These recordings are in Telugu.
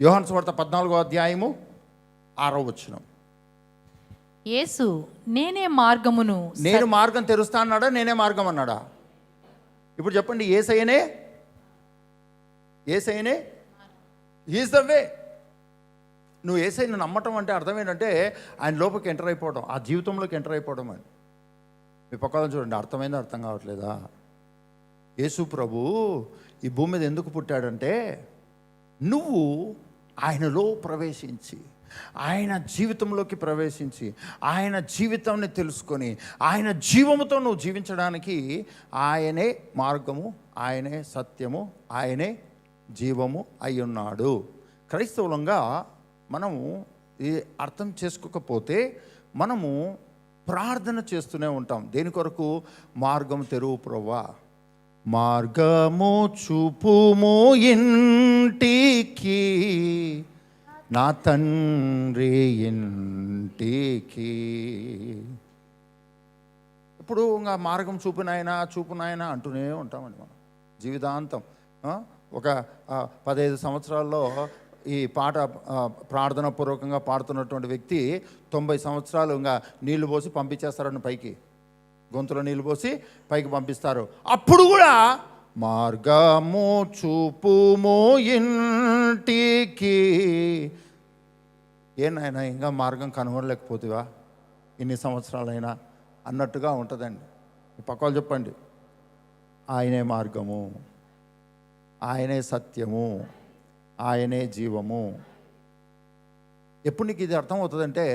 యోహాన్ స్వార్త పద్నాలుగో అధ్యాయము ఆరో వచనం. యేసు నేనే మార్గమును నేను మార్గం తెరుస్తా అన్నాడా? నేనే మార్గం అన్నాడా? ఇప్పుడు చెప్పండి ఏసయ్యనే ఏసయ్యనే ఈజ్ ద వే నువ్వు ఏసైని నమ్మటం అంటే అర్థం ఏంటంటే ఆయన లోపలికి ఎంటర్ అయిపోవడం ఆ జీవితంలోకి ఎంటర్ అయిపోవడం అని. మీ పక్కన చూడండి అర్థమైందో అర్థం కావట్లేదా? యేసు ప్రభు ఈ భూమి మీద ఎందుకు పుట్టాడంటే నువ్వు ఆయనలో ప్రవేశించి ఆయన జీవితంలోకి ప్రవేశించి ఆయన జీవితాన్ని తెలుసుకొని ఆయన జీవముతో నువ్వు జీవించడానికి ఆయనే మార్గము ఆయనే సత్యము ఆయనే జీవము అయి ఉన్నాడు. క్రైస్తవులంగా మనము ఇది అర్థం చేసుకోకపోతే మనము ప్రార్థన చేస్తూనే ఉంటాం. దేని కొరకు? మార్గం తెరువు ప్రవ్వా. మార్గము చూపుము ఇంటికి నా తండ్రి ఇంటికి. ఇప్పుడు ఇంకా మార్గం చూపునాయన చూపునాయనా అంటూనే ఉంటామండి మనం. జీవితాంతం ఒక పదహైదు సంవత్సరాల్లో ఈ పాట ప్రార్థన పూర్వకంగా పాడుతున్నటువంటి వ్యక్తి తొంభై సంవత్సరాలు ఇంకా నీళ్ళు పోసి పంపించేస్తారండి పైకి. గొంతులో నీళ్ళు పోసి పైకి పంపిస్తారు. అప్పుడు కూడా మార్గము చూపుము ఇంటికి ఏ నాయన ఇంకా మార్గం కనుగొనలేకపోతేవా? ఇన్ని సంవత్సరాలైనా అన్నట్టుగా ఉంటుందండి. పక్కలు పక్క వాళ్ళు చెప్పండి. ఆయనే మార్గము ఆయనే సత్యము ఆయనే జీవము. ఎప్పుడు నీకు ఇది అర్థమవుతుందంటే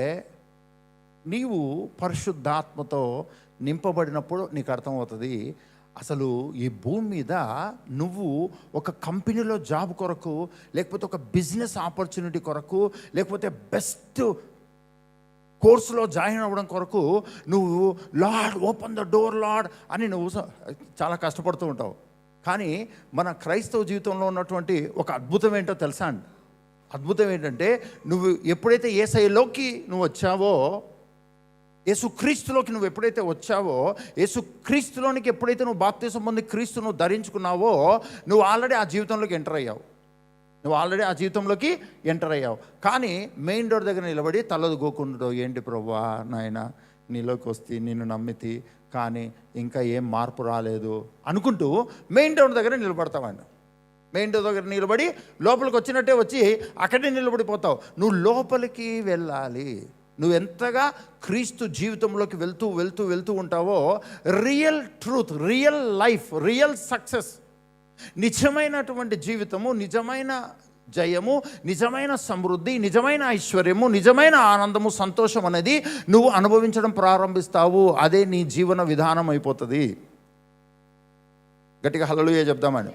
నీవు పరిశుద్ధాత్మతో నింపబడినప్పుడు నీకు అర్థమవుతుంది అసలు ఈ భూమి మీద నువ్వు ఒక కంపెనీలో జాబ్ కొరకు లేకపోతే ఒక బిజినెస్ ఆపర్చునిటీ కొరకు లేకపోతే బెస్ట్ కోర్సులో జాయిన్ అవ్వడం కొరకు నువ్వు lord open the door lord అని నువ్వు చాలా కష్టపడుతూ ఉంటావు. కానీ మన క్రైస్తవ జీవితంలో ఉన్నటువంటి ఒక అద్భుతం ఏంటో తెలుసా అండి? అద్భుతం ఏంటంటే నువ్వు ఎప్పుడైతే ఏసైలోకి నువ్వు వచ్చావో యేసుక్రీస్తులోకి నువ్వు ఎప్పుడైతే వచ్చావో యేసుక్రీస్తులోనికి ఎప్పుడైతే నువ్వు బాప్తీసం పొంది క్రీస్తు నువ్వు ధరించుకున్నావో నువ్వు ఆల్రెడీ ఆ జీవితంలోకి ఎంటర్ అయ్యావు. నువ్వు ఆల్రెడీ ఆ జీవితంలోకి ఎంటర్ అయ్యావు. కానీ మెయిన్ డోర్ దగ్గర నిలబడి తలదు గోకుండా ఏంటి ప్రభా నాయన నీలోకి వస్తే నిన్ను నమ్మితి కానీ ఇంకా ఏం మార్పు రాలేదు అనుకుంటూ మెయిన్ డోర్ దగ్గర ఆయన. మెయిన్ డోర్ దగ్గర నిలబడి లోపలికి వచ్చినట్టే వచ్చి అక్కడే నిలబడిపోతావు. నువ్వు లోపలికి వెళ్ళాలి. నువ్వు ఎంతగా క్రీస్తు జీవితంలోకి వెళ్తూ వెళ్తూ వెళ్తూ ఉంటావో real truth real life real success నిజమైనటువంటి జీవితము నిజమైన జయము నిజమైన సమృద్ధి నిజమైన ఐశ్వర్యము నిజమైన ఆనందము సంతోషం అనేది నువ్వు అనుభవించడం ప్రారంభిస్తావు. అదే నీ జీవన విధానం అయిపోతుంది. గట్టిగా హలలుయే చెప్దామని.